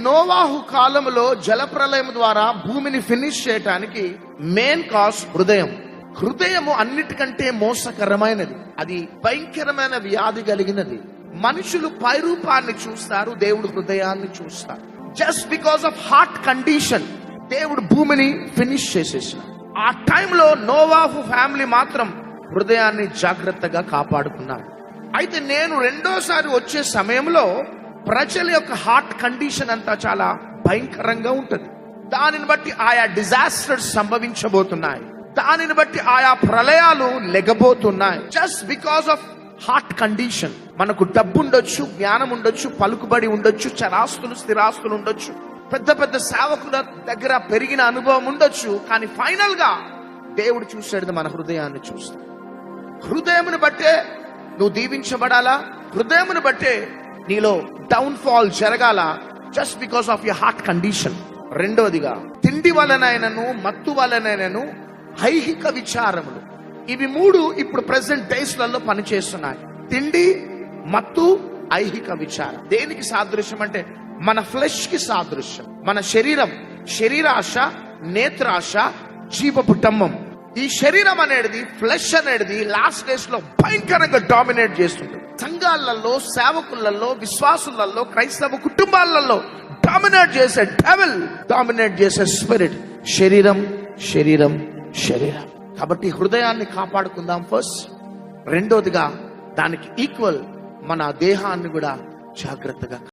నోవాహు కాలంలో జలప్రలయం ద్వారా భూమిని ఫినిష్ చేయటానికి మెయిన్ కాజ్ హృదయం. హృదయము అన్నిటికంటే మోసకరమైనది. అది భయంకరమైన వ్యాధి కలిగినది. మనుషులు పైరూపాన్ని చూస్తారు దేవుడు హృదయాన్ని చూస్తారు. Just because of heart condition దేవుడు భూమిని ఫినిష్ చేసేసిన ఆ టైంలో నోవాహు ఫ్యామిలీ మాత్రం హృదయాన్ని జాగ్రత్తగా కాపాడుకున్నారు. అయితే నేను రెండోసారి వచ్చే సమయంలో ప్రజల యొక్క హార్ట్ కండిషన్ అంతా చాలా భయంకరంగా ఉంటుంది. దానిని బట్టి ఆయా డిజాస్టర్స్ సంభవించబోతున్నాయి. దానిని బట్టి ఆయా ప్రళయాలు లెగబోతున్నాయి. Just because of heart condition మనకు డబ్బు ఉండొచ్చు జ్ఞానం ఉండొచ్చు పలుకుబడి ఉండొచ్చు చరాస్తులు స్థిరాస్తులు ఉండొచ్చు. పెద్ద పెద్ద సేవకుల దగ్గర పెరిగిన అనుభవం ఉండొచ్చు. కానీ ఫైనల్గా దేవుడు చూసేది మన హృదయాన్ని చూస్తాడు హృదయమును బట్టే నువ్వు దీవించబడాలా? హృదయమును బట్టే నీలో డౌన్ ఫాల్ జరగాల just because of your heart condition రెండవదిగా తిండి వలనైనను మత్తు వలనైనను ఐహిక విచారములు. ఇవి మూడు ఇప్పుడు ప్రెసెంట్ డేస్లలో పనిచేస్తున్నాయి. తిండి మత్తు ఐహిక విచారం. దేనికి సాదృశ్యం అంటే మన ఫ్లెష్కి సాదృశ్యం. మన శరీరం శరీరాశ నేత్రాశ జీవపుటమ్మం. ఈ శరీరం అనేది ఫ్లెష్ అనేది లాస్ట్ డేస్లో భయంకరంగా డామినేట్ చేస్తుంది. సంఘాలలో సేవకులలో విశ్వాసులలో క్రైస్తవ కుటుంబాలలో డామినేట్ చేసే డెవల్ డామినేట్ చేసే స్పిరిట్ శరీరం శరీరం శరీరం. కాబట్టి హృదయాన్ని కాపాడుకుందాం ఫస్ట్ రెండోదిగా దానికి ఈక్వల్ మన దేహాన్ని కూడా జాగ్రత్తగా